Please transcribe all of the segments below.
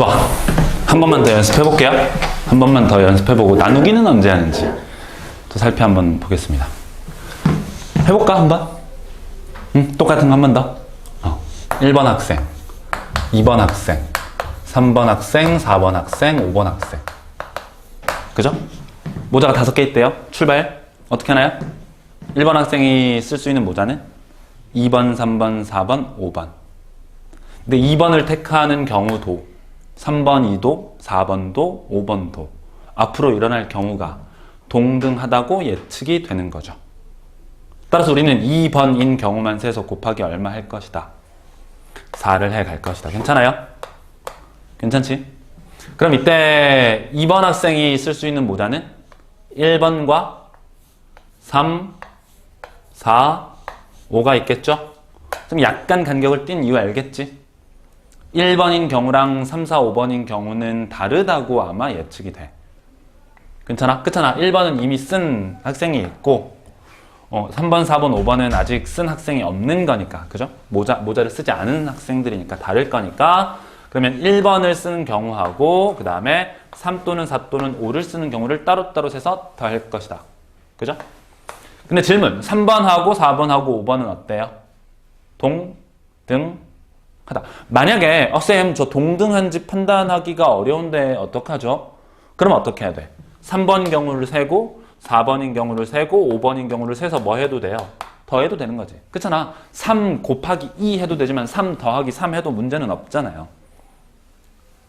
좋아. 한 번만 더 연습해 볼게요. 한 번만 더 연습해 보고 나누기는 언제 하는지 또 살펴 한번 보겠습니다. 해볼까 한번? 응, 똑같은 거 한 번 더. 어. 1번 학생, 2번 학생, 3번 학생, 4번 학생, 5번 학생. 그죠? 모자가 다섯 개 있대요. 출발. 어떻게 하나요? 1번 학생이 쓸 수 있는 모자는 2번, 3번, 4번, 5번. 근데 2번을 택하는 경우도 3번이도 4번 도 5번 도 앞으로 일어날 경우가 동등하다고 예측이 되는 거죠. 따라서 우리는 2번인 경우만 세서 곱하기 얼마 할 것이다. 4를 해 갈 것이다. 괜찮아요? 괜찮지? 그럼 이때 2번 학생이 쓸 수 있는 모자는 1번과 3, 4, 5가 있겠죠? 좀 약간 간격을 띈 이유 알겠지? 1번인 경우랑 3, 4, 5번인 경우는 다르다고 아마 예측이 돼. 괜찮아? 그렇잖아. 1번은 이미 쓴 학생이 있고 어, 3번, 4번, 5번은 아직 쓴 학생이 없는 거니까. 그죠? 모자, 모자를 쓰지 않은 학생들이니까 다를 거니까 그러면 1번을 쓰는 경우하고 그 다음에 3 또는 4 또는 5를 쓰는 경우를 따로따로 세서 더할 것이다. 그죠? 근데 질문 3번하고 4번하고 5번은 어때요? 동 등 하다. 만약에 어, 쌤, 저 동등한지 판단하기가 어려운데 어떡하죠? 그럼 어떻게 해야 돼? 3번 경우를 세고 4번인 경우를 세고 5번인 경우를 세서 뭐 해도 돼요? 더해도 되는 거지. 그렇잖아. 3 곱하기 2 해도 되지만 3 더하기 3 해도 문제는 없잖아요.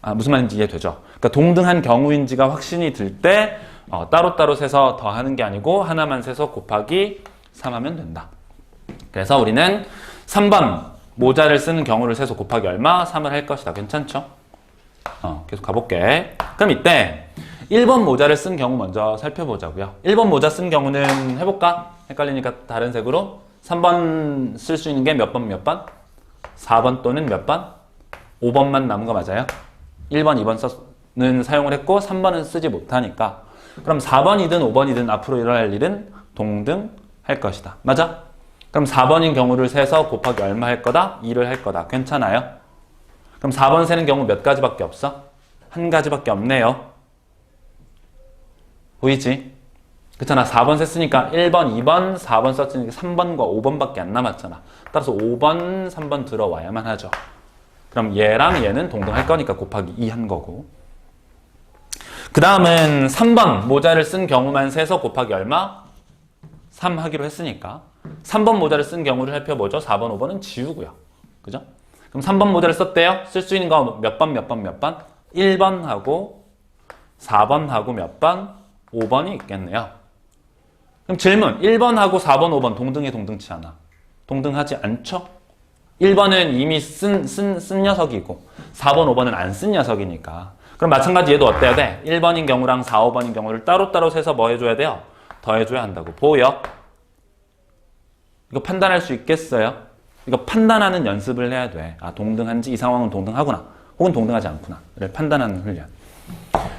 아, 무슨 말인지 이해되죠? 그러니까 동등한 경우인지가 확신이 들때 어, 따로따로 세서 더하는 게 아니고 하나만 세서 곱하기 3 하면 된다. 그래서 우리는 3번 모자를 쓰는 경우를 세서 곱하기 얼마? 3을 할 것이다. 괜찮죠? 어, 계속 가볼게. 그럼 이때 1번 모자를 쓴 경우 먼저 살펴보자고요. 1번 모자 쓴 경우는 해볼까? 헷갈리니까 다른 색으로 3번 쓸 수 있는 게 몇 번 몇 번? 4번 또는 몇 번? 5번만 남은 거 맞아요? 1번, 2번 써는 사용을 했고 3번은 쓰지 못하니까 그럼 4번이든 5번이든 앞으로 일어날 일은 동등할 것이다. 맞아? 그럼 4번인 경우를 세서 곱하기 얼마 할 거다? 2를 할 거다. 괜찮아요? 그럼 4번 세는 경우 몇 가지밖에 없어? 한 가지밖에 없네요. 보이지? 그렇잖아. 4번 셌으니까 1번, 2번, 4번 썼으니까 3번과 5번밖에 안 남았잖아. 따라서 5번, 3번 들어와야만 하죠. 그럼 얘랑 얘는 동등할 거니까 곱하기 2 한 거고. 그 다음은 3번 모자를 쓴 경우만 세서 곱하기 얼마? 3 하기로 했으니까 3번 모자를 쓴 경우를 살펴보죠. 4번, 5번은 지우고요. 그죠? 그럼 3번 모자를 썼대요. 쓸 수 있는 거 몇 번, 몇 번, 몇 번? 1번 하고 4번 하고 몇 번? 5번이 있겠네요. 그럼 질문 1번하고 4번, 5번 동등해 동등치 않아? 동등하지 않죠? 1번은 이미 쓴, 쓴, 쓴 녀석이고 4번, 5번은 안 쓴 녀석이니까 그럼 마찬가지 얘도 어때야 돼? 1번인 경우랑 4, 5번인 경우를 따로따로 세서 뭐 해줘야 돼요? 더해줘야 한다고 보여? 이거 판단할 수 있겠어요? 이거 판단하는 연습을 해야 돼. 아 동등한지 이 상황은 동등하구나 혹은 동등하지 않구나를 판단하는 훈련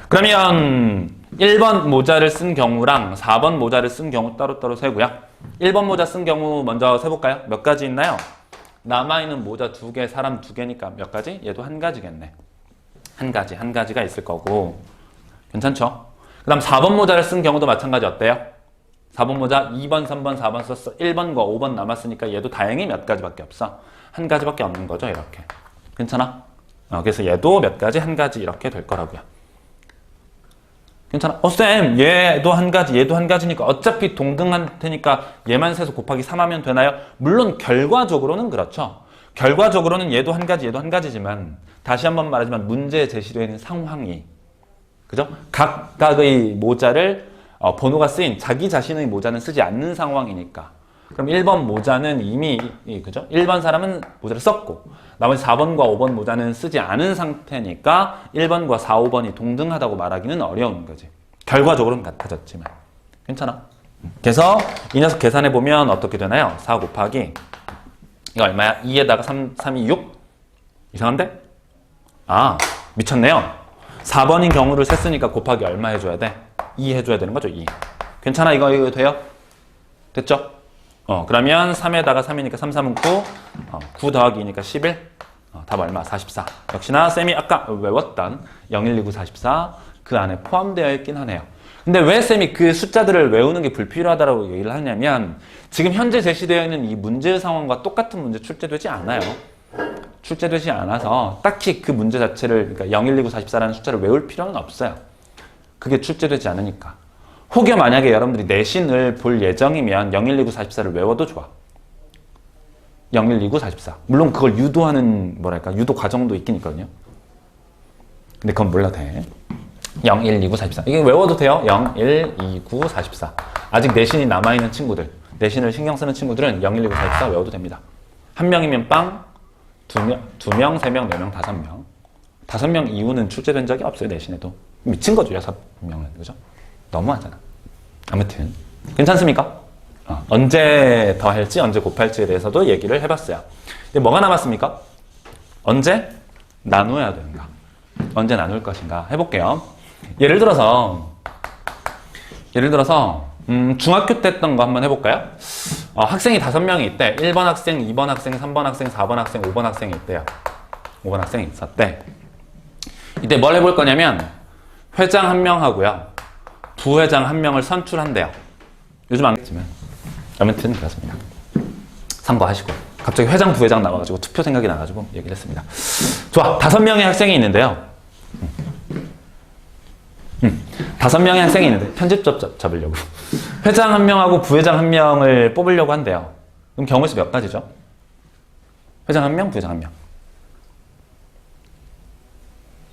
그러면 1번 모자를 쓴 경우랑 4번 모자를 쓴 경우 따로따로 세고요 1번 모자 쓴 경우 먼저 세볼까요? 몇 가지 있나요? 남아있는 모자 두 개, 사람 두 개니까 몇 가지? 얘도 한 가지겠네. 한 가지, 한 가지가 있을 거고. 괜찮죠? 그 다음 4번 모자를 쓴 경우도 마찬가지 어때요? 4번 모자 2번, 3번, 4번 썼어. 1번과 5번 남았으니까 얘도 다행히 몇 가지밖에 없어. 한 가지밖에 없는 거죠, 이렇게. 괜찮아? 어, 그래서 얘도 몇 가지, 한 가지 이렇게 될 거라고요. 괜찮아? 어, 쌤, 얘도 한 가지, 얘도 한 가지니까 어차피 동등한 테니까 얘만 세서 곱하기 3 하면 되나요? 물론 결과적으로는 그렇죠. 결과적으로는 얘도 한 가지, 얘도 한 가지지만 다시 한번 말하지만 문제에 제시되어 있는 상황이 그죠? 각각의 모자를 어, 번호가 쓰인 자기 자신의 모자는 쓰지 않는 상황이니까 그럼 1번 모자는 이미 그죠? 1번 사람은 모자를 썼고 나머지 4번과 5번 모자는 쓰지 않은 상태니까 1번과 4, 5번이 동등하다고 말하기는 어려운 거지. 결과적으로는 같아졌지만. 괜찮아. 그래서 이 녀석 계산해 보면 어떻게 되나요? 4 곱하기 이거 얼마야? 2에다가 3, 3이 6? 이상한데? 아, 미쳤네요. 4번인 경우를 셌으니까 곱하기 얼마 해줘야 돼? 2 해줘야 되는 거죠, 2. 괜찮아, 이거, 이거 돼요? 됐죠? 어, 그러면 3에다가 3이니까 3, 3은 9, 어, 9 더하기 2니까 11. 어, 답 얼마? 44. 역시나 쌤이 아까 외웠던 0129 44 그 안에 포함되어 있긴 하네요. 근데 왜 쌤이 그 숫자들을 외우는 게 불필요하다고 얘기를 하냐면 지금 현재 제시되어 있는 이 문제 상황과 똑같은 문제 출제되지 않아요. 출제되지 않아서 딱히 그 문제 자체를 그러니까 0129 44라는 숫자를 외울 필요는 없어요. 그게 출제되지 않으니까. 혹여 만약에 여러분들이 내신을 볼 예정이면 0129 44를 외워도 좋아. 0129 44. 물론 그걸 유도하는 뭐랄까 유도 과정도 있긴 있거든요. 근데 그건 몰라도 돼. 0129 44. 이게 외워도 돼요. 0129 44. 아직 내신이 남아있는 친구들, 내신을 신경 쓰는 친구들은 0129 44 외워도 됩니다. 한 명이면 빵, 두 명, 두 명, 세 명, 네 명, 다섯 명. 다섯 명 이후는 출제된 적이 없어요, 내신에도. 미친 거죠, 여섯 명은. 그죠? 너무하잖아. 아무튼. 괜찮습니까? 어, 언제 더할지, 언제 곱할지에 대해서도 얘기를 해봤어요. 근데 뭐가 남았습니까? 언제 나누어야 되는가? 언제 나눌 것인가? 해볼게요. 예를 들어서, 예를 들어서, 음, 중학교 때 했던 거 한번 해볼까요? 어, 학생이 다섯 명이 있대. 1번 학생, 2번 학생, 3번 학생, 4번 학생, 5번 학생이 있대요. 5번 학생이 있었대. 이때 뭘 해볼 거냐면, 회장 한 명 하고요. 부회장 한 명을 선출한대요. 요즘 안 했지만. 아무튼 그렇습니다. 참고하시고. 갑자기 회장, 부회장 나와가지고 투표 생각이 나가지고 얘기를 했습니다. 좋아. 다섯 명의 학생이 있는데요. 음. 다섯 명의 학생이 있는데 편집접 잡- 잡으려고 회장 한 명하고 부회장 한 명을 뽑으려고 한대요. 그럼 경우 수몇 가지죠? 회장 한 명, 부회장 한 명.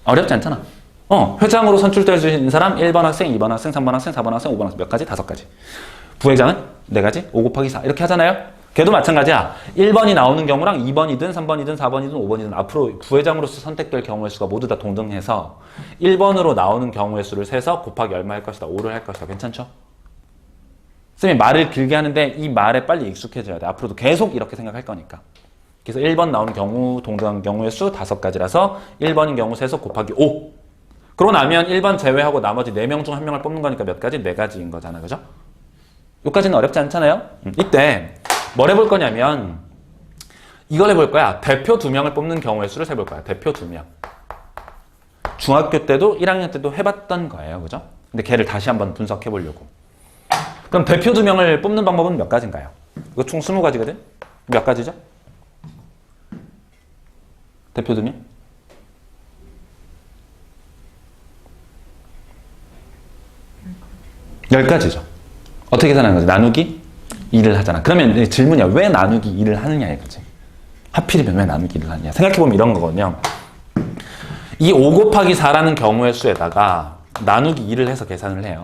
어렵지 않잖아. 어, 회장으로 있는 사람 1번 학생, 2번 학생, 3번 학생, 4번 학생, 5번 학생 몇 가지? 다섯 가지. 부회장은 네 가지? 5 곱하기 4 이렇게 하잖아요. 걔도 마찬가지야. 1번이 나오는 경우랑 2번이든 3번이든 4번이든 5번이든 앞으로 부회장으로서 선택될 경우의 수가 모두 다 동등해서 1번으로 나오는 경우의 수를 세서 곱하기 얼마 할 것이다. 5를 할 것이다. 괜찮죠? 쌤이 말을 길게 하는데 이 말에 빨리 익숙해져야 돼. 앞으로도 계속 이렇게 생각할 거니까. 그래서 1번 나오는 경우, 동등한 경우의 수 다섯 가지라서 1번인 경우 세서 곱하기 5. 그러고 나면 1번 제외하고 나머지 4명 중 1명을 뽑는 거니까 몇 가지? 4가지인 거잖아. 그죠? 여기까지는 어렵지 않잖아요? 음, 이때 뭘 해볼 거냐면 이걸 해볼 거야. 대표 두 명을 뽑는 경우의 수를 세볼 거야. 대표 두 명. 중학교 때도 1학년 때도 해봤던 거예요. 그죠? 근데 걔를 다시 한번 분석해 보려고. 그럼 대표 두 명을 뽑는 방법은 몇 가지인가요? 이거 총 20가지거든? 몇 가지죠? 대표 두 명? 열 가지죠. 어떻게 계산하는 거지? 나누기 2를 하잖아. 그러면 질문이야. 왜 나누기 2를 하느냐 이거지. 하필이면 왜 나누기 2를 하느냐. 생각해보면 이런 거거든요. 이 5 곱하기 4라는 경우의 수에다가 나누기 2를 해서 계산을 해요.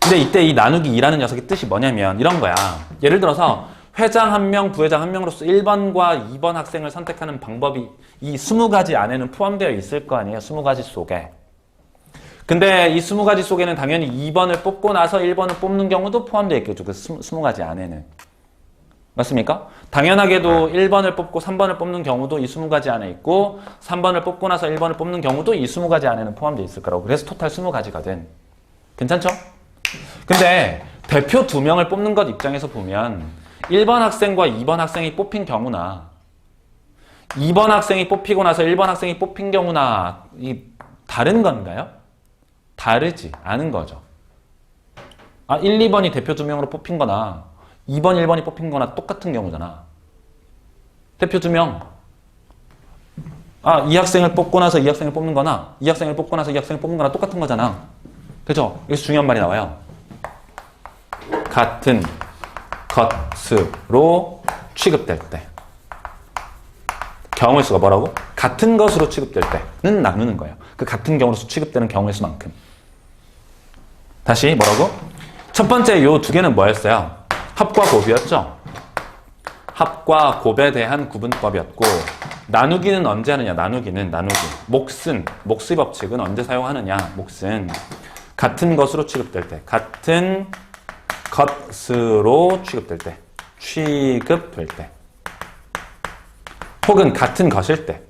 근데 이때 이 나누기 2라는 녀석의 뜻이 뭐냐면 이런 거야. 예를 들어서 회장 한 명, 부회장 한 명으로서 1번과 2번 학생을 선택하는 방법이 이 20가지 안에는 포함되어 있을 거 아니에요. 20가지 속에. 근데 이 20가지 속에는 당연히 2번을 뽑고 나서 1번을 뽑는 경우도 포함되어 있겠죠. 그 20가지 안에는. 맞습니까? 당연하게도 1번을 뽑고 3번을 뽑는 경우도 이 20가지 안에 있고 3번을 뽑고 나서 1번을 뽑는 경우도 이 20가지 안에는 포함되어 있을 거라고. 그래서 토탈 20가지거든. 괜찮죠? 근데 대표 두 명을 뽑는 것 입장에서 보면 1번 학생과 2번 학생이 뽑힌 경우나 2번 학생이 뽑히고 나서 1번 학생이 뽑힌 경우나 이 다른 건가요? 다르지 않은 거죠. 아, 1, 2번이 대표 두 명으로 뽑힌 거나 2번, 1번이 뽑힌 거나 똑같은 경우잖아. 대표 두 명. 아, 이 학생을 뽑고 나서 이 학생을 뽑는 거나 이 학생을 뽑고 나서 이 학생을 뽑는 거나 똑같은 거잖아. 그죠? 여기서 중요한 말이 나와요. 같은 것으로 취급될 때. 경우의 수가 뭐라고? 같은 것으로 취급될 때는 나누는 거예요. 그 같은 경우로 취급되는 경우의 수만큼. 다시 뭐라고? 첫 번째 요 두 개는 뭐였어요? 합과 곱이었죠? 합과 곱에 대한 구분법이었고 나누기는 언제 하느냐? 나누기는 나누기. 몫은 몫의 법칙은 언제 사용하느냐? 몫은 같은 것으로 취급될 때, 같은 것으로 취급될 때, 취급될 때, 혹은 같은 것일 때.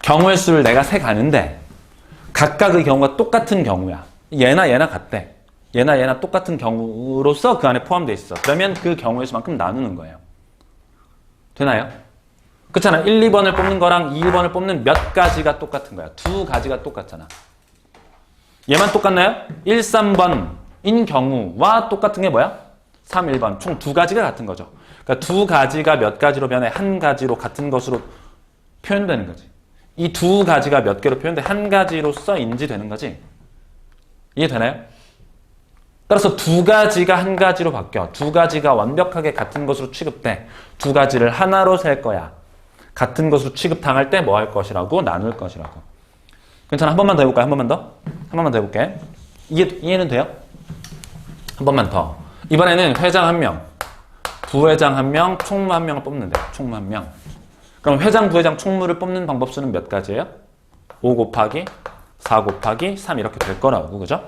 경우의 수를 내가 세 가는데 각각의 경우가 똑같은 경우야. 얘나 얘나 같대. 얘나 얘나 똑같은 경우로서 그 안에 포함되어 있어. 그러면 그 경우의 수만큼 나누는 거예요. 되나요? 그렇잖아. 1, 2번을 뽑는 거랑 2, 1번을 뽑는 몇 가지가 똑같은 거야. 두 가지가 똑같잖아. 얘만 똑같나요? 1, 3번인 경우와 똑같은 게 뭐야? 3, 1번. 총 두 가지가 같은 거죠. 그러니까 두 가지가 몇 가지로 변해 한 가지로 같은 것으로 표현되는 거지. 이 두 가지가 몇 개로 표현돼 한 가지로서 인지되는 거지. 이해되나요? 따라서 두 가지가 한 가지로 바뀌어. 두 가지가 완벽하게 같은 것으로 취급돼. 두 가지를 하나로 셀 거야. 같은 것으로 취급당할 때 뭐 할 것이라고? 나눌 것이라고. 괜찮아. 한 번만 더 해볼까요? 한 번만 더? 한 번만 더 해볼게. 이해, 이해는 돼요? 한 번만 더. 이번에는 회장 한 명, 부회장 한 명, 총무 한 명을 뽑는데 총무 한 명. 그럼 회장, 부회장, 총무를 뽑는 방법 수는 몇 가지예요? 5 곱하기 4 곱하기 3 이렇게 될 거라고 그죠?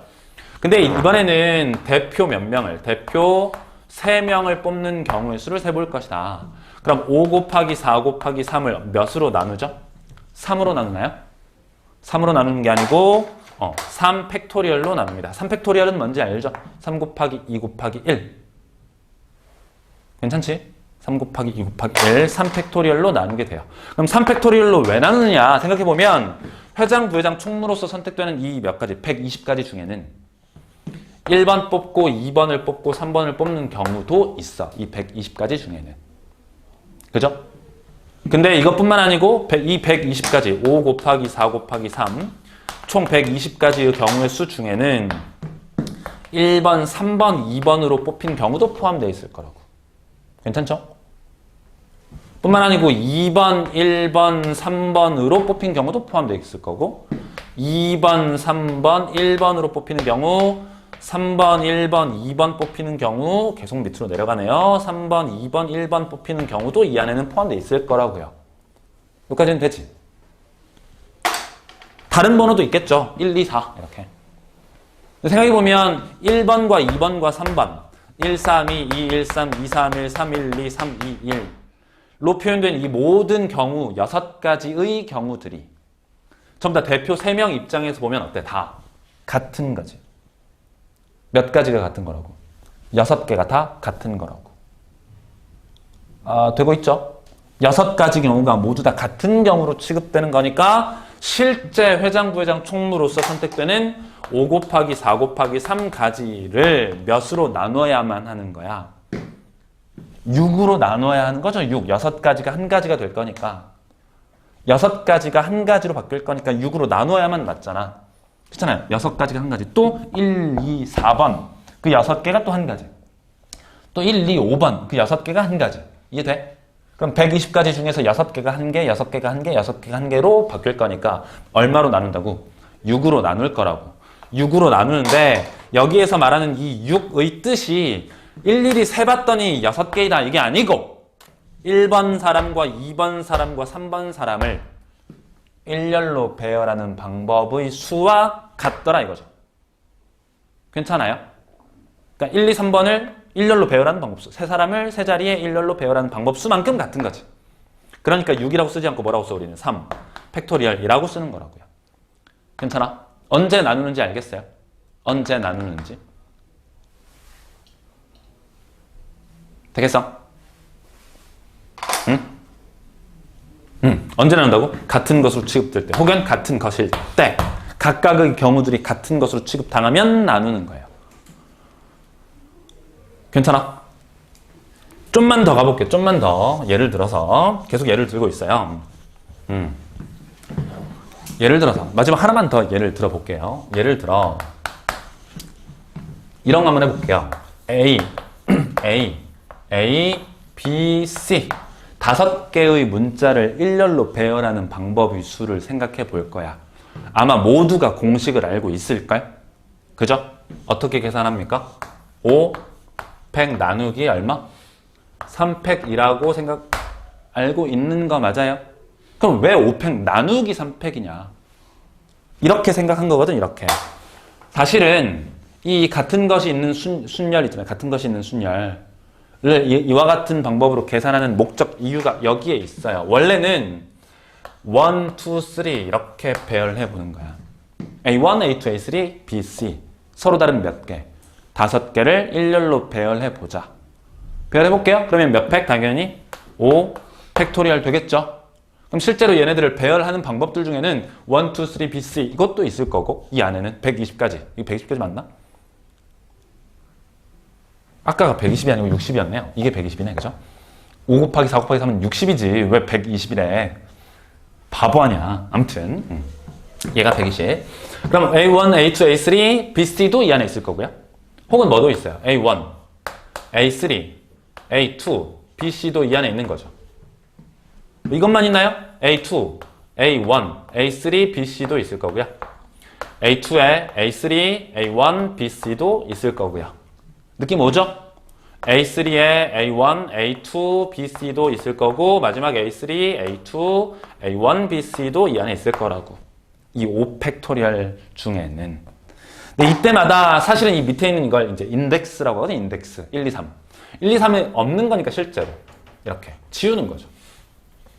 근데 이번에는 대표 몇 명을 대표 3명을 뽑는 경우의 수를 세볼 것이다. 그럼 5 곱하기 4 곱하기 3을 몇으로 나누죠? 3으로 나누나요? 3으로 나누는 게 아니고 어, 3 팩토리얼로 나눕니다. 3 팩토리얼은 뭔지 알죠? 3 곱하기 2 곱하기 1 괜찮지? 3 곱하기 2 곱하기 1 3 팩토리얼로 나누게 돼요. 그럼 3 팩토리얼로 왜 나누느냐 생각해보면 회장, 부회장, 총무로서 선택되는 이 몇 가지 120가지 중에는 1번 뽑고 2번을 뽑고 3번을 뽑는 경우도 있어. 이 120가지 중에는. 그죠? 근데 이것뿐만 아니고 백- 이 120가지 5 곱하기 4 곱하기 3 총 120가지의 경우의 수 중에는 1번, 3번, 2번으로 뽑힌 경우도 포함되어 있을 거라고. 괜찮죠? 뿐만 아니고 2번, 1번, 3번으로 뽑힌 경우도 포함되어 있을 거고 2번, 3번, 1번으로 뽑히는 경우 3번, 1번, 2번 뽑히는 경우 계속 밑으로 내려가네요. 3번, 2번, 1번 뽑히는 경우도 이 안에는 포함되어 있을 거라고요. 여기까지는 되지? 다른 번호도 있겠죠. 1, 2, 4 이렇게. 생각해보면 1번과 2번과 3번 1, 3, 2, 2, 1, 3, 2, 3, 1, 3, 1, 2, 3, 2, 1 로 표현된 이 모든 경우 6가지의 경우들이 전부 다 대표 3명 입장에서 보면 어때? 다 같은 거지. 몇 가지가 같은 거라고. 6개가 다 같은 거라고. 아, 되고 있죠? 6가지 경우가 모두 다 같은 경우로 취급되는 거니까 실제 회장, 부회장, 총무로서 선택되는 5 곱하기 4 곱하기 3가지를 몇으로 나눠야만 하는 거야. 6으로 나눠야 하는 거죠. 6. 6가지가 한 가지가 될 거니까. 6가지가 한 가지로 바뀔 거니까 6으로 나눠야만 맞잖아. 그렇잖아요. 6가지가 한 가지. 또 1, 2, 4번. 그 6개가 또 한 가지. 또 1, 2, 5번. 그 6개가 한 가지. 이해돼? 그럼 120가지 중에서 6개가 한 개, 6개가 한 개, 6개가 한 개로 바뀔 거니까 얼마로 나눈다고? 6으로 나눌 거라고. 6으로 나누는데 여기에서 말하는 이 6의 뜻이 일일이 세봤더니 6개이다 이게 아니고 1번 사람과 2번 사람과 3번 사람을 일렬로 배열하는 방법의 수와 같더라 이거죠. 괜찮아요? 그러니까 1, 2, 3번을 일렬로 배열하는 방법수. 세 사람을 세 자리에 일렬로 배열하는 방법수만큼 같은 거지. 그러니까 6이라고 쓰지 않고 뭐라고 써 우리는? 3. 팩토리얼이라고 쓰는 거라고요. 괜찮아? 언제 나누는지 알겠어요? 언제 나누는지? 되겠어? 응? 응. 언제 나눈다고? 같은 것으로 취급될 때 혹은 같은 것일 때 각각의 경우들이 같은 것으로 취급당하면 나누는 거예요. 괜찮아? 좀만 더 가볼게. 좀만 더. 예를 들어서 계속 예를 들고 있어요. 음. 예를 들어서 마지막 하나만 더 예를 들어볼게요. 예를 들어 이런 거 한번 해볼게요. A, A, A, B, C 다섯 개의 문자를 일렬로 배열하는 방법의 수를 생각해 볼 거야. 아마 모두가 공식을 알고 있을걸? 그죠? 어떻게 계산합니까? 5, 100 나누기 얼마? 3팩이라고 생각 알고 있는 거 맞아요? 그럼 왜 5팩 나누기 3팩이냐? 이렇게 생각한 거거든, 이렇게. 사실은 이 같은 것이 있는 순, 순열 있잖아요. 같은 것이 있는 순열을 이- 이와 같은 방법으로 계산하는 목적 이유가 여기에 있어요. 원래는 1, 2, 3 이렇게 배열해 보는 거야. A1, A2, A3, B, C 서로 다른 몇 개? 다섯 개를 일렬로 배열해 보자. 배열해 볼게요. 그러면 몇 팩? 당연히 5, 팩토리얼 되겠죠? 그럼 실제로 얘네들을 배열하는 방법들 중에는 1, 2, 3, BC 이것도 있을 거고 이 안에는 120까지. 이거 120까지 맞나? 아까가 120이 아니고 60이었네요. 이게 120이네. 그죠? 5 곱하기 4 곱하기 3은 60이지. 왜 120이래? 바보 아니야. 암튼 음. 얘가 120. 그럼 A1, A2, A3, BC도 이 안에 있을 거고요. 혹은 뭐도 있어요. A1, A3, A2, BC도 이 안에 있는 거죠. 이것만 있나요? A2, A1, A3, BC도 있을 거고요. A2에 A3, A1, BC도 있을 거고요. 느낌 오죠? A3에 A1, A2, BC도 있을 거고 마지막 A3, A2, A1, BC도 이 안에 있을 거라고. 이 5팩토리얼 중에는. 근데 이때마다 사실은 이 밑에 있는 이걸 이제 인덱스라고 하거든요. 인덱스. 1, 2, 3. 1, 2, 3이 없는 거니까 실제로. 이렇게. 지우는 거죠.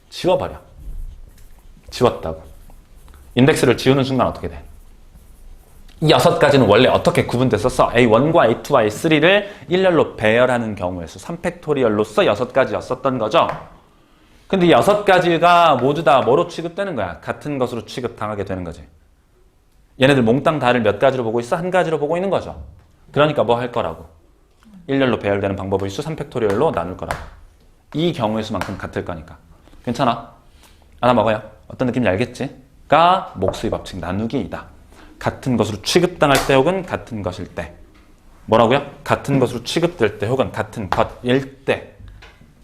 지워버려. 지웠다고. 인덱스를 지우는 순간 어떻게 돼? 이 여섯 가지는 원래 어떻게 구분됐었어? A1과 A2와 A3를 일렬로 배열하는 경우의 수 3팩토리얼로서 여섯 가지였었던 거죠. 근데 이 여섯 가지가 모두 다 뭐로 취급되는 거야? 같은 것으로 취급당하게 되는 거지. 얘네들 몽땅 다를 몇 가지로 보고 있어? 한 가지로 보고 있는 거죠. 그러니까 뭐 할 거라고? 일렬로 배열되는 방법의 수 3팩토리얼로 나눌 거라고. 이 경우의 수만큼 같을 거니까. 괜찮아? 하나 먹어요. 어떤 느낌인지 알겠지? 가 목수의 법칙 나누기이다. 같은 것으로 취급당할 때 혹은 같은 것일 때. 뭐라고요? 같은 것으로 취급될 때 혹은 같은 것일 때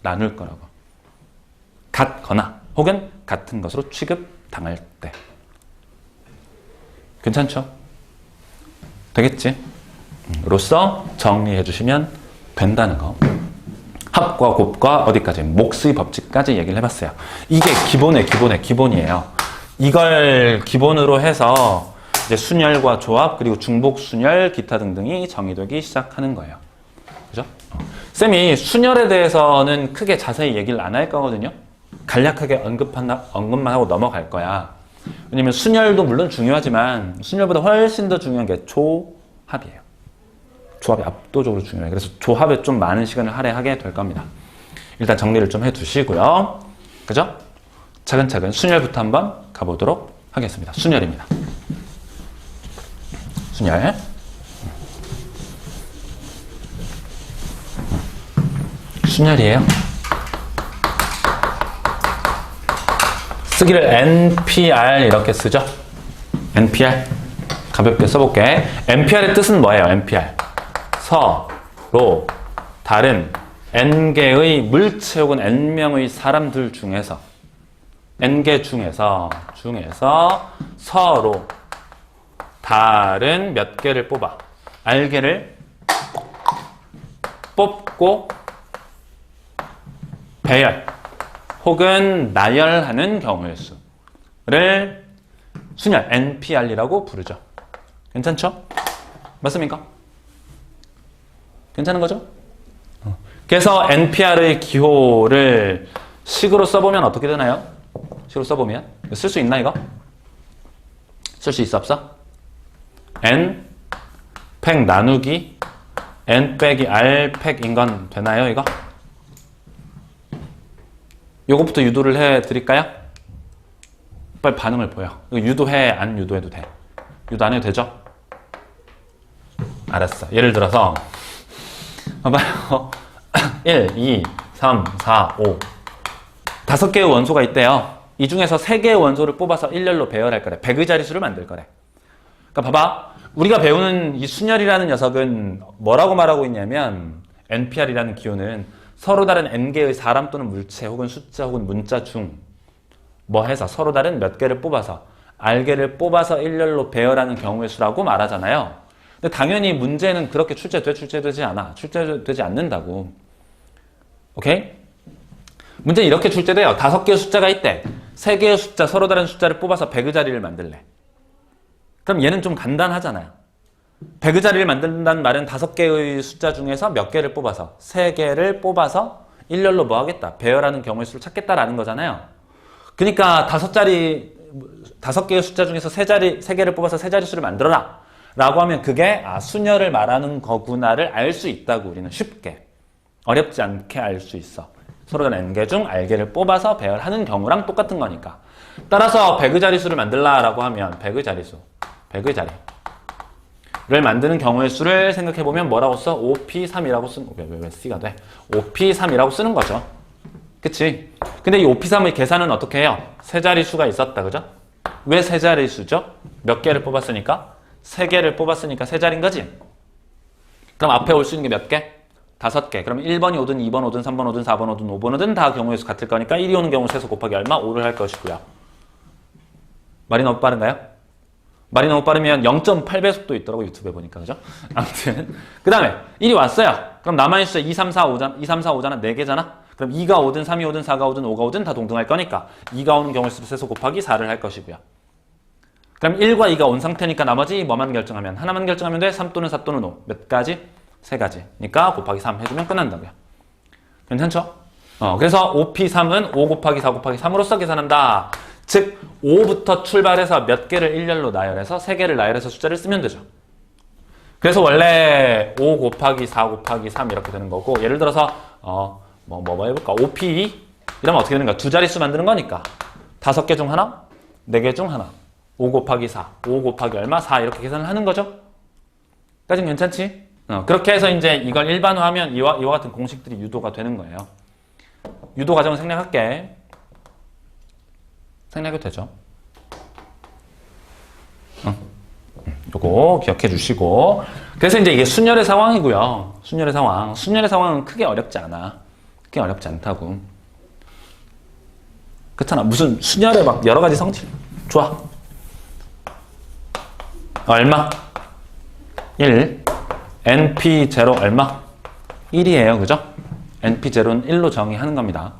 나눌 거라고. 같거나 혹은 같은 것으로 취급당할 때. 괜찮죠? 되겠지? 음, 로써 정리해 주시면 된다는 거. 합과 곱과 어디까지? 목수의 법칙까지 얘기를 해봤어요. 이게 기본의 기본의 기본이에요. 이걸 기본으로 해서 이제 순열과 조합 그리고 중복 순열 기타 등등이 정의되기 시작하는 거예요. 그죠? 어. 쌤이 순열에 대해서는 크게 자세히 얘기를 안 할 거거든요. 간략하게 언급한 언급만 하고 넘어갈 거야. 왜냐면 순열도 물론 중요하지만 순열보다 훨씬 더 중요한 게 조합이에요. 조합이 압도적으로 중요해요. 그래서 조합에 좀 많은 시간을 할애하게 될 겁니다. 일단 정리를 좀 해두시고요. 그죠? 차근차근 순열부터 한번 가보도록 하겠습니다. 순열입니다. 순열. 순열이에요. 쓰기를 NPR 이렇게 쓰죠. NPR. 가볍게 써볼게. NPR의 뜻은 뭐예요? NPR. 서로 다른 N개의 물체 혹은 N명의 사람들 중에서 N개 중에서 중에서 서로 다른 몇 개를 뽑아 알개를 뽑고 배열 혹은 나열하는 경우의 수를 순열 NPR이라고 부르죠. 괜찮죠? 맞습니까? 괜찮은 거죠? 어. 그래서 NPR의 기호를 식으로 써보면 어떻게 되나요? 식으로 써보면 쓸 수 있나 이거? 쓸 수 있어 없어? N 팩 나누기 n 빼기 r 팩인 건 되나요 이거? 요것부터 유도를 해 드릴까요? 빨리 반응을 보여. 유도해 안 유도해도 돼. 유도 안 해도 되죠? 알았어. 예를 들어서 봐봐요. 1, 2, 3, 4, 5 다섯 개의 원소가 있대요. 이 중에서 세 개의 원소를 뽑아서 일렬로 배열할 거래. 100의 자릿수를 만들 거래. 그러니까 봐봐. 우리가 배우는 이 순열이라는 녀석은 뭐라고 말하고 있냐면 NPR이라는 기호는 서로 다른 n개의 사람 또는 물체 혹은 숫자 혹은 문자 중 뭐 해서 서로 다른 몇 개를 뽑아서 알개를 뽑아서 일렬로 배열하는 경우의 수라고 말하잖아요. 근데 당연히 문제는 그렇게 출제돼 출제되지 않아. 출제되지 않는다고. 오케이? 문제는 이렇게 출제돼요. 다섯 개의 숫자가 있대. 세 개의 숫자, 서로 다른 숫자를 뽑아서 백의 자리를 만들래. 그럼 얘는 좀 간단하잖아요. 백의 자리를 만든다는 말은 다섯 개의 숫자 중에서 몇 개를 뽑아서 세 개를 뽑아서 일렬로 뭐 하겠다. 배열하는 경우의 수를 찾겠다라는 거잖아요. 그러니까 다섯 자리 다섯 개의 숫자 중에서 세 자리 세 개를 뽑아서 세 자릿수를 만들어라. 라고 하면 그게 아 순열을 말하는 거구나를 알 수 있다고 우리는 쉽게 어렵지 않게 알 수 있어. 서로 다른 n개 중 r개를 뽑아서 배열하는 경우랑 똑같은 거니까. 따라서 배그 자릿수를 만들라라고 하면 배그 자릿수, 배그 자리. 를 만드는 경우의 수를 생각해보면 뭐라고 써? 5P3이라고 쓰는, 왜, 왜, 왜 C가 돼? 5P3이라고 쓰는 거죠. 그치? 근데 이 5P3의 계산은 어떻게 해요? 세 자릿수가 있었다, 그죠? 왜 세 자릿수죠? 몇 개를 뽑았으니까? 세 개를 뽑았으니까 세 자리인 거지? 그럼 앞에 올 수 있는 게 몇 개? 다섯 개. 그럼 1번이 오든 2번 오든 3번 오든 4번 오든 5번 오든 다 경우의 수 같을 거니까 1이 오는 경우 최소 곱하기 얼마? 5를 할 것이고요. 말이 너무 빠른가요? 말이 너무 빠르면 0.8배 속도 있더라고 유튜브에 보니까 그죠? 아무튼 그 다음에 1이 왔어요. 그럼 남아있는 숫자 2, 3, 4, 5잖아. 2, 3, 4, 5잖아. 4개잖아. 그럼 2가 오든 3이 오든 4가 오든 5가 오든 다 동등할 거니까 2가 오는 경우의 수로 최소 곱하기 4를 할 것이고요. 그럼 1과 2가 온 상태니까 나머지 뭐만 결정하면 하나만 결정하면 돼. 3 또는 4 또는 5. 몇 가지? 세 가지. 그러니까 곱하기 3 해주면 끝난다고요. 괜찮죠? 어, 그래서 5P3은 5 곱하기 4 곱하기 3으로써 계산한다. 즉 5부터 출발해서 몇 개를 일렬로 나열해서 세 개를 나열해서 숫자를 쓰면 되죠. 그래서 원래 5 곱하기 4 곱하기 3 이렇게 되는 거고 예를 들어서 어, 뭐, 뭐, 뭐 해볼까? 5P 이러면 어떻게 되는가? 두 자릿수 만드는 거니까 다섯 개 중 하나, 네 개 중 하나 5 곱하기 4, 5 곱하기 얼마? 4 이렇게 계산을 하는 거죠. 까진 괜찮지? 어, 그렇게 해서 이제 이걸 일반화하면 이와, 이와 같은 공식들이 유도가 되는 거예요. 유도 과정을 생략할게. 생략해도 되죠. 어. 요거 기억해 주시고. 그래서 이제 이게 순열의 상황이고요. 순열의 상황. 순열의 상황은 크게 어렵지 않아. 크게 어렵지 않다고. 그렇잖아. 무슨 순열의 막 여러 가지 성질. 좋아. 얼마? 1. NP0 얼마? 1이에요. 그죠? NP0는 1로 정의하는 겁니다.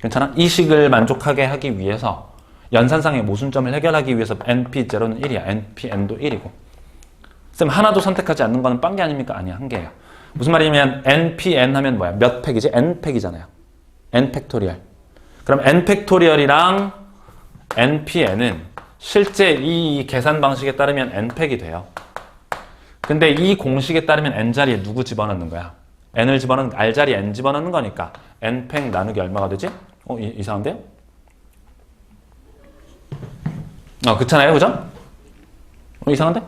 괜찮아? 이 식을 만족하게 하기 위해서 연산상의 모순점을 해결하기 위해서 NP0는 1이야. NPN도 1이고. 쌤 하나도 선택하지 않는 거는 딴게 아닙니까? 아니야. 한 개예요. 무슨 말이냐면 NPN 하면 뭐야? 몇 팩이지? N 팩이잖아요. N 팩토리얼. 그럼 N 팩토리얼이랑 NPN은 실제 이 계산 방식에 따르면 n팩이 돼요. 근데 이 공식에 따르면 n 자리에 누구 집어넣는 거야? n을 집어넣는 r 자리에 n 집어넣는 거니까 n팩 나누기 얼마가 되지? 어 이, 이상한데요? 어 그렇잖아요, 그죠? 어 이상한데?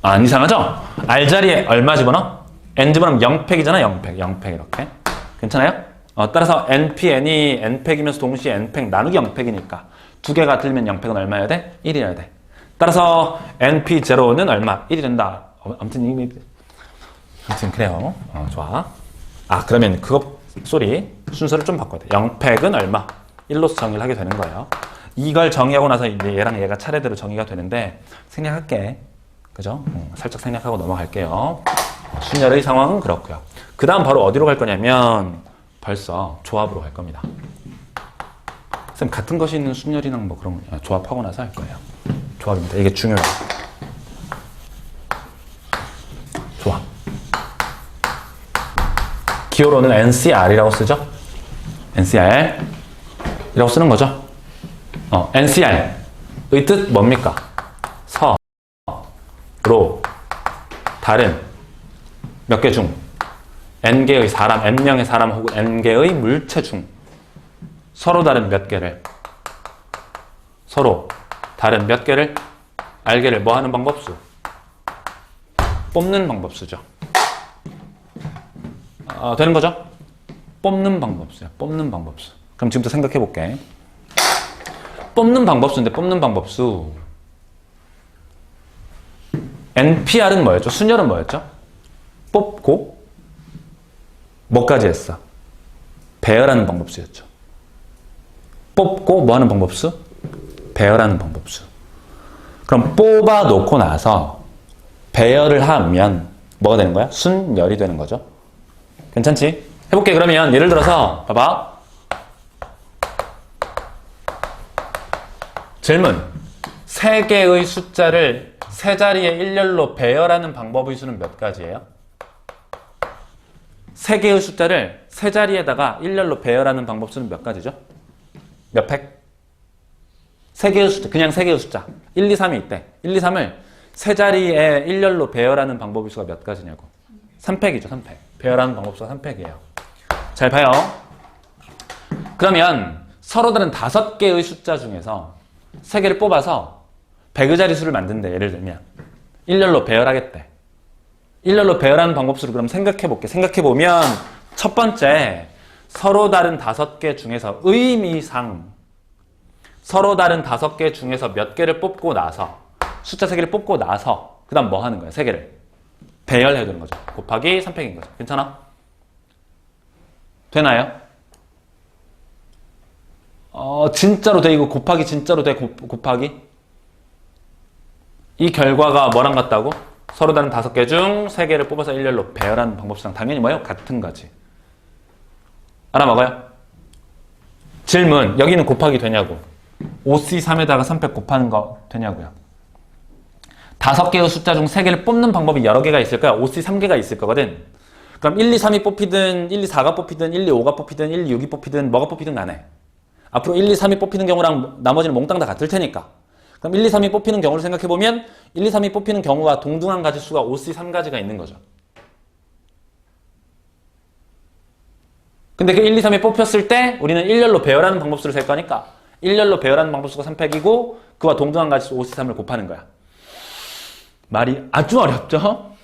아, 안 이상하죠? r 자리에 얼마 집어넣어? n 집어넣으면 0팩이잖아, 0팩, 0팩 이렇게. 괜찮아요? 어, 따라서 npn이 n팩이면서 동시에 n팩 나누기 0팩이니까 두 개가 들면 0팩은 얼마여야 돼? 1이어야 돼. 따라서 np0는 얼마? 1이 된다. 어, 아무튼 아무튼 그래요. 어, 좋아. 아 그러면 그거 소리 순서를 좀 바꿔야 돼. 0팩은 얼마? 1로서 정의를 하게 되는 거예요. 이걸 정의하고 나서 이제 얘랑 얘가 차례대로 정의가 되는데 생략할게. 그죠? 음, 살짝 생략하고 넘어갈게요. 순열의 상황은 그렇고요. 그 다음 바로 어디로 갈 거냐면 벌써 조합으로 갈 겁니다. 쌤 같은 것이 있는 순열이랑 뭐 그런 거 아, 조합하고 나서 할 거예요. 조합입니다. 이게 중요해요. 조합. 기호로는 NCR이라고 쓰죠. NCR 이라고 쓰는 거죠. 어, NCR의 뜻 뭡니까? 서, 로, 다른, 몇 개 중, n개의 사람, n명의 사람 혹은 n개의 물체 중 서로 다른 몇 개를 서로 다른 몇 개를 알개를 뭐 하는 방법수? 뽑는 방법수죠. 아, 되는 거죠? 뽑는 방법수야. 뽑는 방법수. 그럼 지금부터 생각해 볼게. 뽑는 방법수인데 뽑는 방법수. NPR은 뭐였죠? 순열은 뭐였죠? 뽑고 뭐까지 했어? 배열하는 방법수였죠. 뽑고 뭐 하는 방법수? 배열하는 방법수. 그럼 뽑아 놓고 나서 배열을 하면 뭐가 되는 거야? 순열이 되는 거죠. 괜찮지? 해볼게. 그러면 예를 들어서 봐봐. 질문. 세 개의 숫자를 세 자리의 일렬로 배열하는 방법의 수는 몇 가지예요? 세 개의 숫자를 세 자리에다가 일렬로 배열하는 방법 수는 몇 가지죠? 몇 팩? 세 개의 숫자, 그냥 세 개의 숫자. 1, 2, 3이 있대. 1, 2, 3을 세 자리에 일렬로 배열하는 방법의 수가 몇 가지냐고. 3팩이죠, 3팩. 배열하는 방법수가 3팩이에요. 잘 봐요. 그러면 서로 다른 다섯 개의 숫자 중에서 세 개를 뽑아서 백의 자리수를 만든대. 예를 들면 일렬로 배열하겠대. 일렬로 배열하는 방법수를 그럼 생각해 볼게. 생각해 보면 첫 번째 서로 다른 다섯 개 중에서 의미상 서로 다른 다섯 개 중에서 몇 개를 뽑고 나서 숫자 세 개를 뽑고 나서 그다음 뭐 하는 거야? 세 개를 배열해 주는 거죠. 곱하기 3팩인 거죠. 괜찮아? 되나요? 어, 진짜로 돼 이거 곱하기 진짜로 돼 곱, 곱하기? 이 결과가 뭐랑 같다고? 서로 다른 다섯 개 중 세 개를 뽑아서 일렬로 배열하는 방법상 당연히 뭐예요? 같은 거지. 알아먹어요? 질문. 여기는 곱하기 되냐고. 5C3에다가 3팩 곱하는 거 되냐고요. 다섯 개의 숫자 중 세 개를 뽑는 방법이 여러 개가 있을 거야. 5C 3개가 있을 거거든. 그럼 1, 2, 3이 뽑히든 1, 2, 4가 뽑히든 1, 2, 5가 뽑히든 1, 2, 6이 뽑히든 뭐가 뽑히든 간에 앞으로 1, 2, 3이 뽑히는 경우랑 나머지는 몽땅 다 같을 테니까 그럼 1, 2, 3이 뽑히는 경우를 생각해보면 1, 2, 3이 뽑히는 경우와 동등한 가지수가 5C 3가지가 있는 거죠. 근데 그 1, 2, 3이 뽑혔을 때 우리는 일렬로 배열하는 방법수를 셀 거니까 일렬로 배열하는 방법수가 3팩이고 그와 동등한 가지수 5C 3을 곱하는 거야. 말이 아주 어렵죠?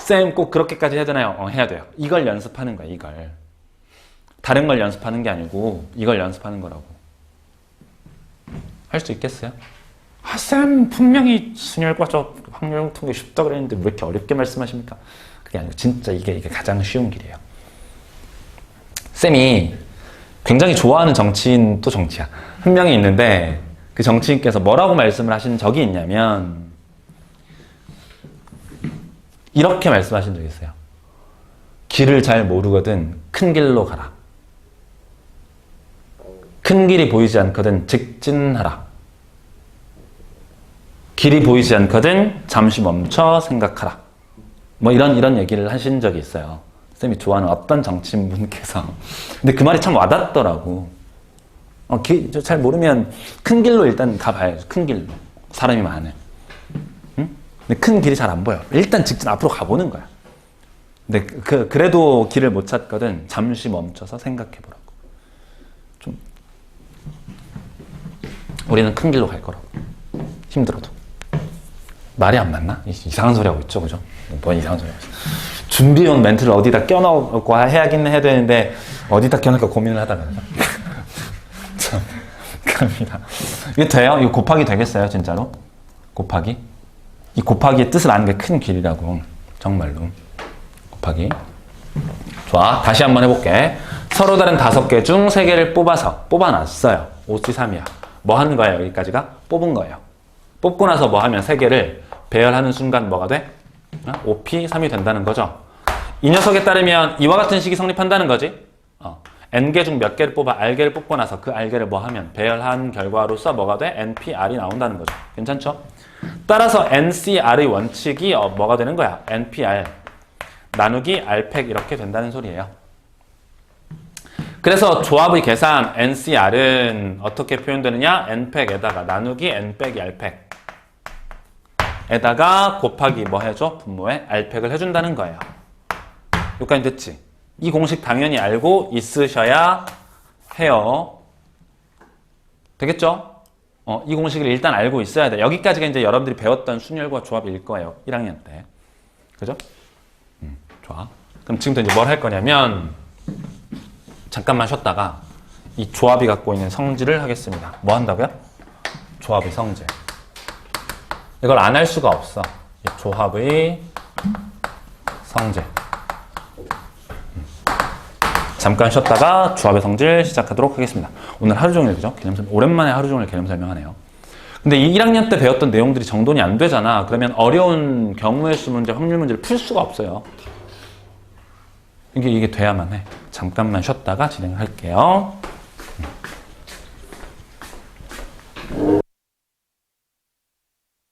쌤 꼭 그렇게까지 해야 되나요? 어, 해야 돼요. 이걸 연습하는 거야, 이걸. 다른 걸 연습하는 게 아니고 이걸 연습하는 거라고. 할 수 있겠어요? 아, 쌤 분명히 순열과 저 확률 통계 쉽다 그랬는데 왜 이렇게 어렵게 말씀하십니까? 그게 아니고 진짜 이게 이게 가장 쉬운 길이에요. 쌤이 굉장히 좋아하는 정치인 또 정치야 한 명이 있는데 그 정치인께서 뭐라고 말씀을 하신 적이 있냐면 이렇게 말씀하신 적이 있어요. 길을 잘 모르거든 큰 길로 가라. 큰 길이 보이지 않거든 직진하라. 길이 보이지 않거든 잠시 멈춰 생각하라. 뭐 이런 이런 얘기를 하신 적이 있어요. 쌤이 좋아하는 어떤 정치인 분께서. 근데 그 말이 참 와닿더라고. 어, 길, 저잘 모르면 큰 길로 일단 가봐야죠. 큰 길로. 사람이 많은. 응? 근데 큰 길이 잘 안 보여. 일단 직진 앞으로 가보는 거야. 근데 그, 그래도 길을 못 찾거든. 잠시 멈춰서 생각해보라고. 좀. 우리는 큰 길로 갈 거라고. 힘들어도. 말이 안 맞나? 이- 이상한 소리 하고 있죠, 그죠? 뭔 이상한 소리 하고 있어. 준비해온 멘트를 어디다 껴넣고 해야긴 해야 되는데, 어디다 껴넣을까 고민을 하다가. 참, 그럽니다. 이게 돼요? 이거 곱하기 되겠어요, 진짜로? 곱하기? 이 곱하기의 뜻을 아는 게 큰 길이라고. 정말로. 곱하기. 좋아. 다시 한번 해볼게. 서로 다른 다섯 개 중 세 개를 뽑아서 뽑아놨어요. 5C3이야. 뭐 하는 거예요, 여기까지가? 뽑은 거예요. 뽑고 나서 뭐 하면 세 개를 배열하는 순간 뭐가 돼? 어? 5P3이 된다는 거죠. 이 녀석에 따르면 이와 같은 식이 성립한다는 거지. 어. N개 중 몇 개를 뽑아 r개를 뽑고 나서 그 r개를 뭐 하면 배열한 결과로서 뭐가 돼? npr이 나온다는 거죠. 괜찮죠? 따라서 ncr의 원칙이 어, 뭐가 되는 거야? npr 나누기 r팩 이렇게 된다는 소리예요. 그래서 조합의 계산 ncr은 어떻게 표현되느냐? n팩에다가 나누기 n 빼기 r팩 에다가 곱하기 뭐 해줘? 분모에 r팩을 해준다는 거예요. 여기까지 됐지? 이 공식 당연히 알고 있으셔야 해요. 되겠죠? 어, 이 공식을 일단 알고 있어야 돼. 여기까지가 이제 여러분들이 배웠던 순열과 조합일 거예요. 1학년 때. 그죠? 음, 좋아. 그럼 지금부터 이제 뭘 할 거냐면, 잠깐만 쉬었다가 이 조합이 갖고 있는 성질을 하겠습니다. 뭐 한다고요? 조합의 성질. 이걸 안 할 수가 없어. 이 조합의 성질. 잠깐 쉬었다가 주합의 성질 시작하도록 하겠습니다. 오늘 하루 종일 그죠? 개념 설명, 오랜만에 하루 종일 개념 설명하네요. 근데 이 1학년 때 배웠던 내용들이 정돈이 안 되잖아. 그러면 어려운 경우의 수 문제, 확률 문제를 풀 수가 없어요. 이게, 이게 돼야만 해. 잠깐만 쉬었다가 진행할게요.